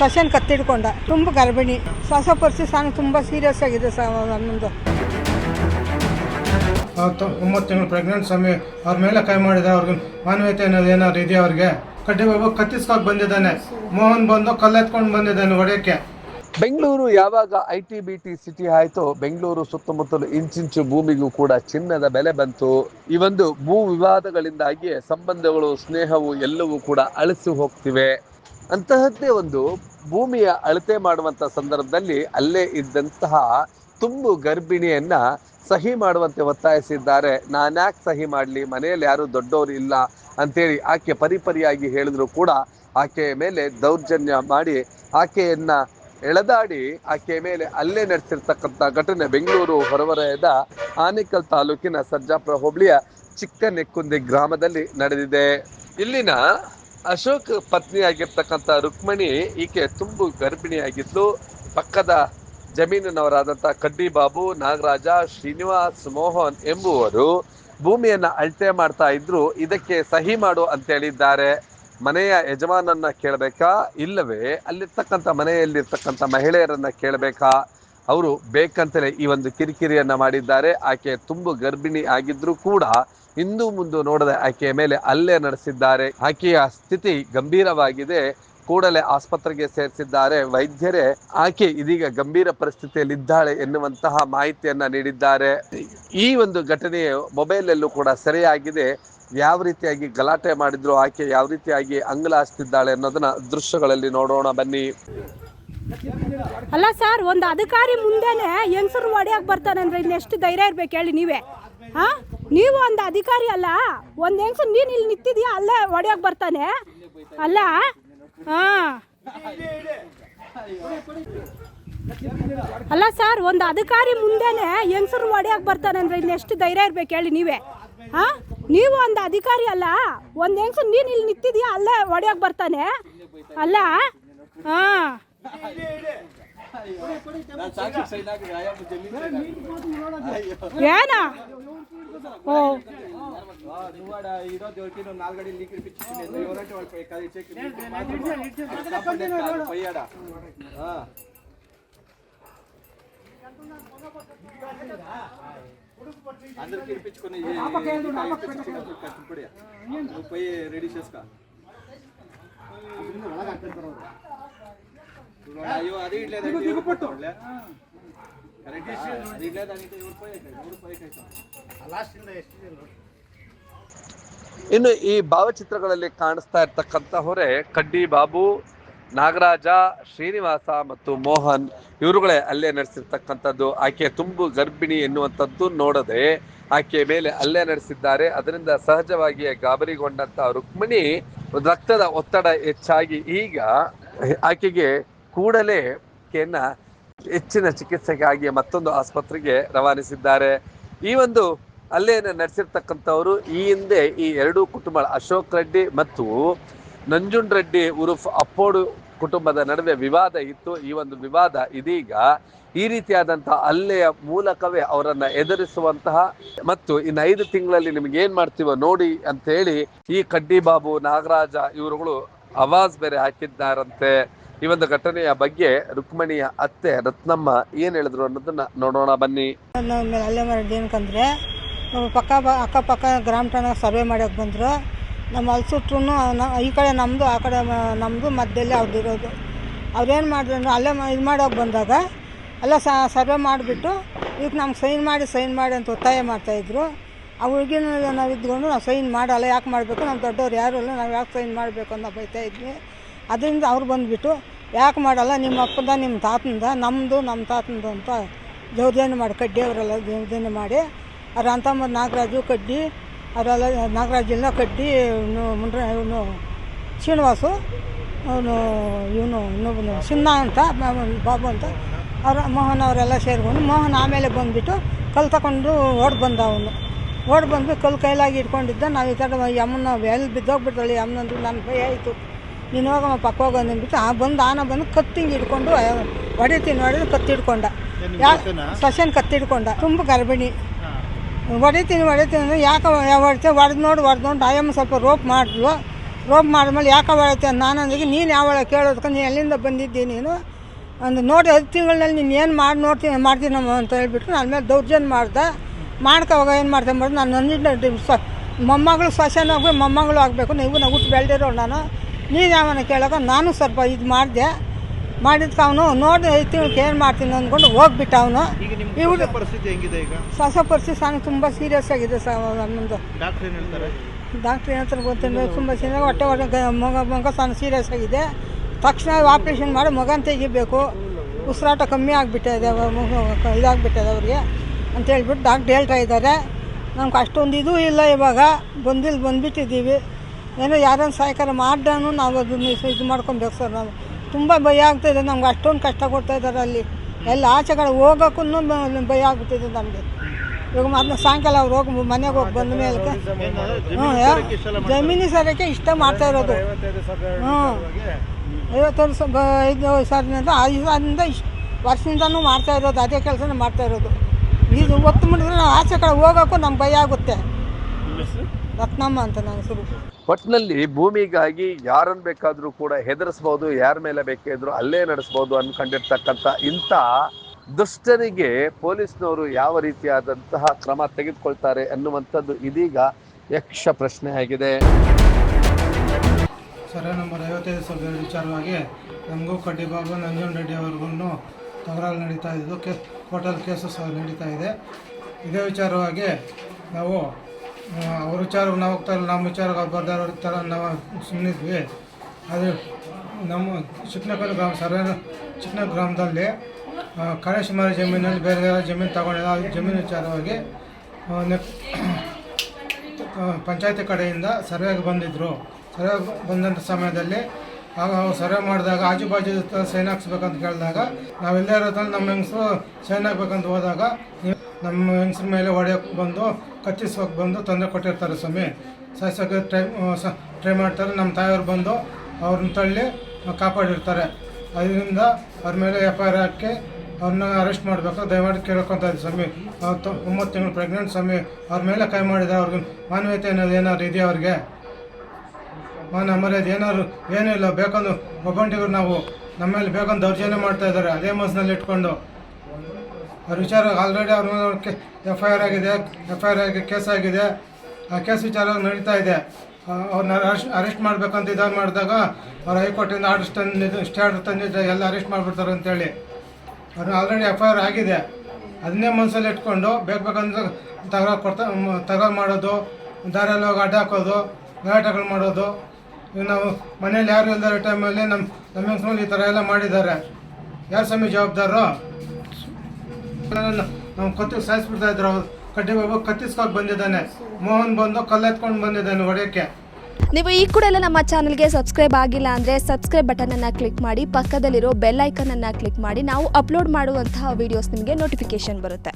ಸಶನ್ ಕತ್ತಿಡ್ಕೊಂಡ. ತುಂಬ ಗರ್ಭಿಣಿ. ಶ್ವಾಸ ಪರಿಸ್ಥಿತಿ ನಾನು ತುಂಬ ಸೀರಿಯಸ್ ಆಗಿದೆ ಸರ್ ಒಂಬತ್ತು ತಿಂಗಳು ಪ್ರೆಗ್ನೆಂಟ್ ಸ್ವಾಮಿ ಅವ್ರ ಮೇಲೆ ಕೈ ಮಾಡಿದ ಅವ್ರಿಗೆ ಮಾನವೀಯತೆ ಅನ್ನೋದು ಏನಾದ್ರು ಇದೆಯಾ ಅವ್ರಿಗೆ? ಕಡ್ಡಿ ಬಾಬು ಕತ್ತಿಸ್ಕೊಂಡ್ ಬಂದಿದ್ದಾನೆ. ಮೋಹನ್ ಬಂದು ಕಲ್ಲೆತ್ಕೊಂಡು ಬಂದಿದ್ದಾನೆ ಹೊಡೆಯಕ್ಕೆ ಬೆಂಗಳೂರು ಯಾವಾಗ I T B T city ಆಯಿತು ಬೆಂಗಳೂರು ಸುತ್ತಮುತ್ತಲು ಇಂಚಿಂಚು ಭೂಮಿಗೂ ಕೂಡ ಚಿನ್ನದ ಬೆಲೆ ಬಂತು. ಈ ಒಂದು ಭೂ ವಿವಾದಗಳಿಂದಾಗಿ ಸಂಬಂಧಗಳು ಸ್ನೇಹವು ಎಲ್ಲವೂ ಕೂಡ ಅಳಿಸಿ ಹೋಗ್ತಿವೆ. ಅಂತಹದ್ದೇ ಒಂದು ಭೂಮಿಯ ಅಳತೆ ಮಾಡುವಂತ ಸಂದರ್ಭದಲ್ಲಿ ಅಲ್ಲೇ ಇದ್ದಂತಹ ತುಂಬು ಗರ್ಭಿಣಿಯನ್ನ ಸಹಿ ಮಾಡುವಂತೆ ಒತ್ತಾಯಿಸಿದ್ದಾರೆ. ನಾನ್ಯಾಕೆ ಸಹಿ ಮಾಡಲಿ? ಮನೆಯಲ್ಲಿ ಯಾರು ದೊಡ್ಡವರು ಇಲ್ಲ ಅಂತೇಳಿ ಆಕೆ ಪರಿಪರಿಯಾಗಿ ಹೇಳಿದ್ರು ಕೂಡ ಆಕೆಯ ಮೇಲೆ ದೌರ್ಜನ್ಯ ಮಾಡಿ ಆಕೆಯನ್ನ ಎಳೆದಾಡಿ ಆಕೆಯ ಮೇಲೆ ಅಲ್ಲೇ ನಡೆಸಿರ್ತಕ್ಕಂಥ ಘಟನೆ ಬೆಂಗಳೂರು ಹೊರವಲಯದ ಆನೇಕಲ್ ತಾಲೂಕಿನ ಸರ್ಜಾಪುರ ಹೋಬಳಿಯ ಚಿಕ್ಕನೆಕ್ಕುಂದಿ ಗ್ರಾಮದಲ್ಲಿ ನಡೆದಿದೆ. ಇಲ್ಲಿನ ಅಶೋಕ್ ಪತ್ನಿಯಾಗಿರ್ತಕ್ಕಂಥ ರುಕ್ಮಣಿ ಈಕೆ ತುಂಬು ಗರ್ಭಿಣಿಯಾಗಿದ್ಲು ಪಕ್ಕದ ಜಮೀನಿನವರಾದಂಥ ಕಡ್ಡಿ ಬಾಬು, ನಾಗರಾಜ, ಶ್ರೀನಿವಾಸ್ ಮೋಹನ್ ಎಂಬುವರು ಭೂಮಿಯನ್ನ ಅಳತೆ ಮಾಡ್ತಾ ಇದ್ರು. ಇದಕ್ಕೆ ಸಹಿ ಮಾಡು ಅಂತ ಹೇಳಿದ್ದಾರೆ ಮನೆಯ ಯಜಮಾನನ್ನ ಕೇಳಬೇಕಾ? ಇಲ್ಲವೇ? ಅಲ್ಲಿರ್ತಕ್ಕಂಥ ಮನೆಯಲ್ಲಿರ್ತಕ್ಕಂಥ ಮಹಿಳೆಯರನ್ನ ಕೇಳಬೇಕಾ? ಅವರು ಬೇಕಂತಲೇ ಈ ಒಂದು ಕಿರಿಕಿರಿಯನ್ನ ಮಾಡಿದ್ದಾರೆ. ಆಕೆ ತುಂಬು ಗರ್ಭಿಣಿ ಆಗಿದ್ರು ಕೂಡ ಇಂದು ಮುಂದು ನೋಡದೆ ಆಕೆಯ ಮೇಲೆ ಹಲ್ಲೆ ನಡೆಸಿದ್ದಾರೆ. ಆಕೆಯ ಸ್ಥಿತಿ ಗಂಭೀರವಾಗಿದೆ. ಕೂಡಲೇ ಆಸ್ಪತ್ರೆಗೆ ಸೇರಿಸಿದ್ದಾರೆ. ವೈದ್ಯರೇ, ಆಕೆ ಇದೀಗ ಗಂಭೀರ ಪರಿಸ್ಥಿತಿಯಲ್ಲಿದ್ದಾಳೆ ಎನ್ನುವಂತಹ ಮಾಹಿತಿಯನ್ನ ನೀಡಿದ್ದಾರೆ. ಈ ಒಂದು ಘಟನೆಯು ಮೊಬೈಲಲ್ಲೂ ಕೂಡ ಸೆರೆಯಾಗಿದೆ. ಯಾವ ರೀತಿಯಾಗಿ ಗಲಾಟೆ ಮಾಡಿದ್ರು, ಆಕೆ ಯಾವ ರೀತಿಯಾಗಿ ಅಂಗಲಾಸ್ತಿದ್ದಾಳೆ ಅನ್ನೋದನ್ನ ದೃಶ್ಯಗಳಲ್ಲಿ ನೋಡೋಣ ಬನ್ನಿ. ಅಲ್ಲ ಸರ್, ಒಂದು ಅಧಿಕಾರಿ ಮುಂದೆನೆ ಹೆಂಗಸರು ಒಡೆಯಾಗಿ ಬರ್ತಾನೆ ಅಂದ್ರೆ ಇನ್ನೆಷ್ಟು ಧೈರ್ಯ ಇರ್ಬೇಕು ಹೇಳಿ ನೀವೇ. ಹಾ? ನೀವು ಒಂದು ಅಧಿಕಾರಿ ಅಲ್ಲ, ಒಂದು ಹೆಂಗ್ಸು ನೀನು ಇಲ್ಲಿ ನಿಂತಿದ್ಯಾ, ಅಲ್ಲೇ ಹೊಡೆಯಕ್ಕೆ ಬರ್ತಾನೆ. ಅಲ್ಲ? ಹಾ. ಅಲ್ಲ ಸರ್ ಒಂದು ಅಧಿಕಾರಿ ಮುಂದೆನೆ ಹೆಂಗಸರು ಹೊಡೆಯಕ್ಕೆ ಬರ್ತಾನೆ ಅಂದ್ರೆ ಇನ್ನೆಷ್ಟು ಧೈರ್ಯ ಇರ್ಬೇಕು ಹೇಳಿ ನೀವೇ. ಹಾ? ನೀವು ಒಂದು ಅಧಿಕಾರಿ ಅಲ್ಲ, ಒಂದು ಹೆಂಗಸರು ನೀನು ಇಲ್ಲಿ ನಿಂತಿದ್ಯಾ, ಅಲ್ಲೇ ಹೊಡೆಯಕ್ಕೆ ಬರ್ತಾನೆ. ಅಲ್ಲ? ಹಾ. ఏనా ఓ అందరికి ఇప్పించుకుని పోయి రెడీ చేసుకో అయ్యో అది ఇట్లేదు దిగుపట్టు కరెక్ట్ అది ఇట్లేదు అని ఎవరు పోయి ఎవరు పోయి ಇನ್ನು ಈ ಭಾವಚಿತ್ರಗಳಲ್ಲಿ ಕಾಣಿಸ್ತಾ ಇರ್ತಕ್ಕಂಥ ಹೊರೆ ಕಡ್ಡಿ ಬಾಬು ನಾಗರಾಜ ಶ್ರೀನಿವಾಸ ಮತ್ತು ಮೋಹನ್ ಇವರುಗಳೇ ಅಲ್ಲೇ ನಡೆಸಿರ್ತಕ್ಕಂಥದ್ದು ಆಕೆ ತುಂಬು ಗರ್ಭಿಣಿ ಎನ್ನುವಂಥದ್ದು ನೋಡದೆ ಆಕೆ ಮೇಲೆ ಅಲ್ಲೇ ನಡೆಸಿದ್ದಾರೆ ಅದರಿಂದ ಸಹಜವಾಗಿಯೇ ಗಾಬರಿಗೊಂಡಂತ ರುಕ್ಮಿಣಿ ರಕ್ತದ ಒತ್ತಡ ಹೆಚ್ಚಾಗಿ ಈಗ ಆಕೆಗೆ ಕೂಡಲೇ ಆಕೆಯನ್ನ ಹೆಚ್ಚಿನ ಚಿಕಿತ್ಸೆಗಾಗಿ ಮತ್ತೊಂದು ಆಸ್ಪತ್ರೆಗೆ ರವಾನಿಸಿದ್ದಾರೆ. ಈ ಒಂದು ಅಲ್ಲೇನ ನಡೆಸಿರ್ತಕ್ಕಂಥವರು ಈ ಹಿಂದೆ ಈ ಎರಡೂ ಕುಟುಂಬ, ಅಶೋಕ್ ರೆಡ್ಡಿ ಮತ್ತು ನಂಜುಂಡ್ ರೆಡ್ಡಿ ಉರುಫ್ ಅಪ್ಪೋಡು ಕುಟುಂಬದ ನಡುವೆ ವಿವಾದ ಇತ್ತು. ಈ ಒಂದು ವಿವಾದ ಇದೀಗ ಈ ರೀತಿಯಾದಂತಹ ಹಲ್ಲೆಯ ಮೂಲಕವೇ ಅವರನ್ನ ಎದುರಿಸುವಂತಹ ಮತ್ತು ಇನ್ನು ಐದು ತಿಂಗಳಲ್ಲಿ ನಿಮ್ಗೆ ಏನ್ ಮಾಡ್ತೀವೋ ನೋಡಿ ಅಂತ ಹೇಳಿ ಈ ಕಡ್ಡಿ ಬಾಬು ನಾಗರಾಜ ಇವರುಗಳು ಅವಾಜ್ ಬೇರೆ ಹಾಕಿದ್ದಾರಂತೆ. ಈ ಒಂದು ಘಟನೆಯ ಬಗ್ಗೆ ರುಕ್ಮಣಿಯ ಅತ್ತೆ ರತ್ನಮ್ಮ ಏನ್ ಹೇಳಿದ್ರು ಅನ್ನೋದನ್ನ ನೋಡೋಣ, ಬನ್ನಿ. ಅಲ್ಲೇ ಮಾಡಿ ನಾವು ಪಕ್ಕ ಅಕ್ಕಪಕ್ಕ ಗ್ರಾಮ ಠಾಣೆ ಸರ್ವೆ ಮಾಡೋಕೆ ಬಂದರು. ನಮ್ಮ ಅಲ್ಸುಟ್ರು ಈ ಕಡೆ ನಮ್ಮದು ಆ ಕಡೆ ನಮ್ಮದು ಮಧ್ಯದಲ್ಲಿ ಅವ್ರದ್ದು ಇರೋದು. ಅವ್ರೇನು ಮಾಡಿದ್ರು ಅಂದ್ರೆ, ಅಲ್ಲೇ ಇದು ಮಾಡೋಕೆ ಬಂದಾಗ ಎಲ್ಲ ಸರ್ವೆ ಮಾಡಿಬಿಟ್ಟು ಇದಕ್ಕೆ ನಮ್ಗೆ ಸೈನ್ ಮಾಡಿ ಸೈನ್ ಮಾಡಿ ಅಂತ ಒತ್ತಾಯ ಮಾಡ್ತಾಯಿದ್ರು ಆ ಹುಡುಗಿನ ನಾವು ಇದ್ಕೊಂಡು ನಾವು ಸೈನ್ ಮಾಡಲ್ಲ ಯಾಕೆ ಮಾಡಬೇಕು? ನಮ್ಮ ದೊಡ್ಡವ್ರು ಯಾರು ಇಲ್ಲ, ನಾವು ಯಾಕೆ ಸೈನ್ ಮಾಡಬೇಕು ಅಂತ ಬೈತಾ ಇದ್ವಿ. ಅದರಿಂದ ಅವ್ರು ಬಂದುಬಿಟ್ಟು ಯಾಕೆ ಮಾಡಲ್ಲ? ನಿಮ್ಮ ಅಪ್ಪಂದ ನಿಮ್ಮ ತಾತಂದ ನಮ್ಮದು ನಮ್ಮ ತಾತಂದು ಅಂತ ದೌರ್ಜನ್ಯ ಮಾಡಿ ಕಡ್ಡಿ ಅವರೆಲ್ಲ ದೌರ್ಜನ್ಯ ಮಾಡಿ, ಅವ್ರ ಅಂತಮ್ಮ ನಾಗರಾಜು ಕಡ್ಡಿ ಅವರೆಲ್ಲ ನಾಗರಾಜಿಲ್ಲ ಕಡ್ಡಿ ಇವನು ಮುಂಡ್ರ ಇವನು ಶ್ರೀನಿವಾಸು, ಅವನು, ಇವನು ಇನ್ನೊಬ್ಬನು ಸಿನ್ನ ಅಂತ, ಬಾಬು ಅಂತ, ಅವರ ಮೋಹನ್ ಅವರೆಲ್ಲ ಸೇರಿಕೊಂಡು ಮೋಹನ್ ಆಮೇಲೆ ಬಂದುಬಿಟ್ಟು ಕಲ್ ತಗೊಂಡು ಓಡ್ ಬಂದ ಅವನು. ಓಡ್ ಬಂದು ಕಲ್ ಕೈಲಾಗಿ ಇಟ್ಕೊಂಡಿದ್ದ ನಾವು ಈ ಥರ ಯಮ್ಮನ ಎಲ್ಲಿ ಬಿದ್ದೋಗ್ಬಿಟ್ರಲ್ಲ ಯಮ್ಮನಂದ್ರೆ ನನ್ನ ಭಯ ಆಯಿತು. ನೀನು ಹೋಗಮ್ಮ ಪಕ್ಕ ಹೋಗೋ ಅಂದ್ಬಿಟ್ಟು ಆ ಬಂದು ಆನ ಬಂದು ಕತ್ತಿಂಗ್ ಹಿಡ್ಕೊಂಡು ಹೊಡಿತೀನಿ ಹೊಡೆದು ಕತ್ತಿ ಹಿಡ್ಕೊಂಡ ಯಾ ಸಶನ್ ಕತ್ತಿ ಹಿಡ್ಕೊಂಡ ತುಂಬ ಗರ್ಭಿಣಿ. ಹೊಡಿತೀನಿ ಹೊಡಿತೀನಿ ಅಂದ್ರೆ ಯಾಕೆ ಹೊಡಿತೆ ಹೊಡೆದು ನೋಡಿ ಹೊಡೆದು ನೋಡಿ ಆಯಮ್ಮ ಸ್ವಲ್ಪ ರೋಪ್ ಮಾಡಿದ್ಲು ರೋಪ್ ಮಾಡಿದ್ಮೇಲೆ ಯಾಕೆ ಅವಳೈತೆ ನಾನು ಅಂದಿಗೆ ನೀನು ಯಾವಳ ಕೇಳೋದಕ್ಕೆ ನೀನು ಎಲ್ಲಿಂದ ಬಂದಿದ್ದೀನಿ ನೀನು? ಒಂದು ನೋಡಿ ಹತ್ತು ತಿಂಗಳಲ್ಲಿ ನೀನು ಏನು ಮಾಡಿ ನೋಡ್ತೀನಿ ಮಾಡ್ತೀನಮ್ಮ ಅಂತ ಹೇಳ್ಬಿಟ್ಟು ನನ್ನ ಮೇಲೆ ದೌರ್ಜನ್ಯ ಮಾಡ್ದೆ. ಮಾಡ್ಕೋವಾಗ ಏನು ಮಾಡ್ದೆ ಮಾಡೋದು ನಾನು ನನ್ನ ಮಮ್ಮಗಳು ಮೊಮ್ಮಗಳು ಸ್ವಶನ ಆಗಬೇಕು ಮೊಮ್ಮಗಳು ಆಗಬೇಕು ನೀವು ನಾವು ಹುಟ್ಟು ಬೆಳೆದಿರೋ ನಾನು. ನೀನು ಯಾವನ ಕೇಳೋಕೆ ನಾನು ಸ್ವಲ್ಪ ಇದು ಮಾಡಿದೆ. ಮಾಡಿದ್ಕೆ ಅವನು ನೋಡಿ ತಿಂಗಳಿಗೆ ಏನು ಮಾಡ್ತೀನಿ ಅಂದ್ಕೊಂಡು ಹೋಗ್ಬಿಟ್ಟ ಅವನು. ಇವ್ರು ಪರಿಸ್ಥಿತಿ ಹೆಂಗಿದೆ ಈಗ? ಹೊಸ ಪರಿಸ್ಥಿತಿ ಸಾಂಗ್ ತುಂಬ ಸೀರಿಯಸ್ ಆಗಿದೆ ಸರ್ ನಮ್ಮದು ಡಾಕ್ಟರ್ ಏನ್ ಹೇಳ್ತಾರೆ? ಡಾಕ್ಟ್ರ್ ಏನಂತ ಗೊತ್ತಿಲ್ಲ ತುಂಬ ಸೀರಿಯಸ್ ಹೊಟ್ಟೆ ಹೊಟ್ಟೆ ಮಗ ಮಗ ಸಣ್ಣ ಸೀರಿಯಸ್ ಆಗಿದೆ. ತಕ್ಷಣ ಆಪ್ರೇಷನ್ ಮಾಡಿ ಮಗನ ತೆಗಿಬೇಕು. ಉಸಿರಾಟ ಕಮ್ಮಿ ಆಗಿಬಿಟ್ಟಿದೆ ಇದಾಗ್ಬಿಟ್ಟಿದೆ ಅವ್ರಿಗೆ ಅಂತ ಹೇಳ್ಬಿಟ್ಟು ಡಾಕ್ಟ್ರ್ ಹೇಳ್ತಾ ಇದ್ದಾರೆ. ನಮ್ಗೆ ಅಷ್ಟೊಂದು ಇದು ಇಲ್ಲ ಇವಾಗ. ಬಂದಿಲ್ಲ ಬಂದುಬಿಟ್ಟಿದ್ದೀವಿ. ಏನೋ ಯಾರನ್ನು ಸಹಾಯಕಾರ ಮಾಡ್ದಾನು ನಾವು ಅದನ್ನು ಇದು- ಮಾಡ್ಕೊಬೇಕು ಸರ್ ನಾವು. ತುಂಬ ಭಯ ಆಗ್ತಾಯಿದೆ ನಮ್ಗೆ ಅಷ್ಟೊಂದು ಕಷ್ಟ ಕೊಡ್ತಾ ಇದ್ದಾರೆ ಅಲ್ಲಿ. ಎಲ್ಲ ಆಚೆ ಕಡೆ ಹೋಗೋಕ್ಕೂ ಭಯ ಆಗ್ಬಿಟ್ಟಿದೆ ನಮಗೆ. ಇವಾಗ ಮತ್ತೆ ಸಾಯಂಕಾಲ ಅವ್ರು ಹೋಗಿ ಮನೆಗೆ ಹೋಗಿ ಬಂದ ಮೇಲೆ ಹ್ಞೂ ಜಮೀನು ಸರಕ್ಕೆ ಇಷ್ಟ ಮಾಡ್ತಾ ಇರೋದು. ಹ್ಞೂ ಐವತ್ತು ವರ್ಷ ಐದು ಸಾವಿರದಿಂದ ಐದು ಸಾವಿರದಿಂದ ಇಷ್ಟು ವರ್ಷದಿಂದನೂ ಮಾಡ್ತಾ ಇರೋದು ಅದೇ ಕೆಲಸನೂ ಮಾಡ್ತಾ ಇರೋದು. ಇದು ಒತ್ತು ಮಾಡಿದ್ರೆ ನಾವು ಆಚೆ ಕಡೆ ಹೋಗೋಕ್ಕೂ ನಮ್ಗೆ ಭಯ ಆಗುತ್ತೆ. ರತ್ನಮ್ಮ ಅಂತ ನಾನು ಹೆಸರು. ಒಟ್ಟಿನಲ್ಲಿ ಭೂಮಿಗಾಗಿ ಯಾರನ್ನು ಬೇಕಾದರೂ ಕೂಡ ಹೆದರಿಸ್ಬೋದು, ಯಾರ ಮೇಲೆ ಬೇಕಿದ್ರು ಅಲ್ಲೇ ನಡೆಸ್ಬೋದು ಅನ್ಕೊಂಡಿರ್ತಕ್ಕಂಥ ಇಂಥ ದುಷ್ಟರಿಗೆ ಪೊಲೀಸ್ನವರು ಯಾವ ರೀತಿಯಾದಂತಹ ಕ್ರಮ ತೆಗೆದುಕೊಳ್ತಾರೆ ಅನ್ನುವಂಥದ್ದು ಇದೀಗ ಯಕ್ಷ ಪ್ರಶ್ನೆ ಆಗಿದೆ. ಸರ, ನಂಬರ್ ಐವತ್ತೈದು ಸಾವಿರದ ವಿಚಾರವಾಗಿ ನಮಗೂ ಕಡ್ಡಿಬಾಬು ನಂಜನ್ ರೆಡ್ಡಿ ಅವ್ರಿಗೂ ತಗರಾಲು ನಡೀತಾ ಇದ್ದು, ಕೇ ಹೋಟೆಲ್ ಕೇಸಸ್ ನಡೀತಾ ಇದೆ. ಇದೇ ವಿಚಾರವಾಗಿ ನಾವು ಅವ್ರ ವಿಚಾರಕ್ಕೆ ನಾವು ಹೋಗ್ತಾರೆ ನಮ್ಮ ವಿಚಾರಕ್ಕೆ ಅವ್ರು ಬರ್ದಾರ ಥರ ನಾವು ಸುಮ್ಮನಿದ್ವಿ ಅದು ನಮ್ಮ ಚಿಕ್ಕನಕಲ್ ಗ್ರಾಮ ಸರ್ವೆ ಚಿಕ್ಕನ ಗ್ರಾಮದಲ್ಲಿ ಆ, ಗಣೇಶ ಮಾರಿ ಜಮೀನಲ್ಲಿ ಬೇರೆ ಬೇರೆ ಜಮೀನು ತಗೊಂಡಿದ್ದ ಆ ಜಮೀನು ವಿಚಾರವಾಗಿ ಪಂಚಾಯತಿ ಕಡೆಯಿಂದ ಸರ್ವೆಗೆ ಬಂದಿದ್ದರು ಸರ್ವೆ ಬಂದಂಥ ಸಮಯದಲ್ಲಿ ಆಗ ಅವ್ರು ಸರ್ವೆ ಮಾಡಿದಾಗ ಆಜು ಬಾಜು ಸೈನ್ ಹಾಕ್ಸ್ಬೇಕಂತ ಕೇಳಿದಾಗ ನಾವೆಲ್ಲೇ ಇರೋದ್ರಲ್ಲಿ ನಮ್ಮ ಹೆಂಗಸು ಸೈನ್ ಹಾಕ್ಬೇಕಂತ ಹೋದಾಗ ನಮ್ಮ ಹೆಂಗಸ್ರ ಮೇಲೆ ಹೊಡೆಯೋಕೆ ಬಂದು ಕಚ್ಚಿಸೋಕೆ ಬಂದು ತೊಂದರೆ ಕೊಟ್ಟಿರ್ತಾರೆ ಸ್ವಾಮಿ. ಸಾಯಿಸೋಕೆ ಟ್ರೈ ಸ, ಟ್ರೈ ಮಾಡ್ತಾರೆ. ನಮ್ಮ ತಾಯಿಯವ್ರು ಬಂದು ಅವ್ರನ್ನ ತಳ್ಳಿ ಕಾಪಾಡಿರ್ತಾರೆ. ಅದರಿಂದ ಅವ್ರ ಮೇಲೆ ಎಫ್ ಐ ಆರ್ ಹಾಕಿ ಅವ್ರನ್ನ ಅರೆಸ್ಟ್ ಮಾಡಬೇಕು ದಯಮಾಡಿ ಕೇಳ್ಕೊತ ಇದ್ದೀವಿ ಸ್ವಾಮಿ. ಒಂಬತ್ತು ತಿಂಗಳು ಪ್ರೆಗ್ನೆಂಟ್ ಸ್ವಾಮಿ. ಅವ್ರ ಮೇಲೆ ಕೈ ಮಾಡಿದ ಅವ್ರಿಗೆ ಮಾನವೀಯತೆ ಅನ್ನೋದು ಏನಾದ್ರು ಇದೆಯಾ ಅವ್ರಿಗೆ? ಮಾನ ಮರ್ಯಾದೆ ಏನಾದ್ರು, ಏನೂ ಇಲ್ಲ. ಬೇಕಂದು ಒಬ್ಬಂಟಿಗೂ ನಾವು ನಮ್ಮ ಮೇಲೆ ಬೇಕಂದು ದೌರ್ಜನ್ಯ ಮಾಡ್ತಾ ಇದ್ದಾರೆ. ಅದೇ ಮನಸ್ಸಿನಲ್ಲಿ ಇಟ್ಕೊಂಡು. ಅವ್ರ ವಿಚಾರ ಆಲ್ರೆಡಿ ಅವ್ರ ಎಫ್ ಐ ಆರ್ ಆಗಿದೆ ಎಫ್ ಐ ಆರ್ ಆಗಿ ಕೇಸ್ ಆಗಿದೆ. ಆ ಕೇಸ್ ವಿಚಾರ ನಡೀತಾ ಇದೆ. ಅವ್ರನ್ನ ಅರೆಸ್ಟ್ ಅರೆಸ್ಟ್ ಮಾಡಬೇಕಂತ ಇದನ್ನು ಮಾಡಿದಾಗ ಅವ್ರು ಹೈಕೋರ್ಟಿಂದ ಆರ್ಡರ್ ತಂದಿದ್ದು ಸ್ಟೇ ಆರ್ಡರ್ ತಂದಿದ್ದೆ ಎಲ್ಲ ಅರೆಸ್ಟ್ ಮಾಡಿಬಿಡ್ತಾರೆ ಅಂತೇಳಿ. ಅವ್ರನ್ನ ಆಲ್ರೆಡಿ ಎಫ್ ಐ ಆರ್ ಆಗಿದೆ. ಅದನ್ನೇ ಮನಸ್ಸಲ್ಲಿ ಇಟ್ಕೊಂಡು ಬೇಕು ಬೇಕಂದ್ರೆ ತಗೋ ಕೊಡ್ತಾ ತಗೋ ಮಾಡೋದು, ದಾರಿಯಲ್ಲಿ ಹೋಗಿ ಅಡ್ಡ ಹಾಕೋದು ಗಲಾಟೆಗಳು ಮಾಡೋದು. ನಾವು ಮನೇಲಿ ಯಾರು ಇಲ್ದಾರ ಟೈಮಲ್ಲಿ ನಮ್ಮ ನಮ್ಮ ಹೆಂಗಸ್ರಲ್ಲಿ ಈ ಥರ ಎಲ್ಲ ಮಾಡಿದ್ದಾರೆ. ಯಾರು ಸ್ವಾಮಿ ಜವಾಬ್ದಾರರು? ನಾವು ಕತ್ತಿ ಸಾಯಿಸ್ಬಿಡ್ತಾ ಇದ್ರು. ಕಡ್ಡಿ ಬಾಬು ಕತ್ತಿಸ್ಕೊಂಡು ಬಂದಿದ್ದಾನೆ. ಮೋಹನ್ ಬಂದು ಕಲ್ಲೆತ್ಕೊಂಡು ಬಂದಿದ್ದಾನೆ ಹೊಡೆಯಕ್ಕೆ. ನೀವು ಈ ಕೂಡ ಎಲ್ಲ ನಮ್ಮ ಚಾನಲ್ಗೆ ಸಬ್ಸ್ಕ್ರೈಬ್ ಆಗಿಲ್ಲ ಅಂದರೆ ಸಬ್ಸ್ಕ್ರೈಬ್ ಬಟನನ್ನು ಕ್ಲಿಕ್ ಮಾಡಿ, ಪಕ್ಕದಲ್ಲಿರೋ ಬೆಲ್ ಐಕನನ್ನು ಕ್ಲಿಕ್ ಮಾಡಿ, ನಾವು ಅಪ್ಲೋಡ್ ಮಾಡುವಂತಹ ವೀಡಿಯೋಸ್ ನಿಮಗೆ ನೋಟಿಫಿಕೇಶನ್ ಬರುತ್ತೆ.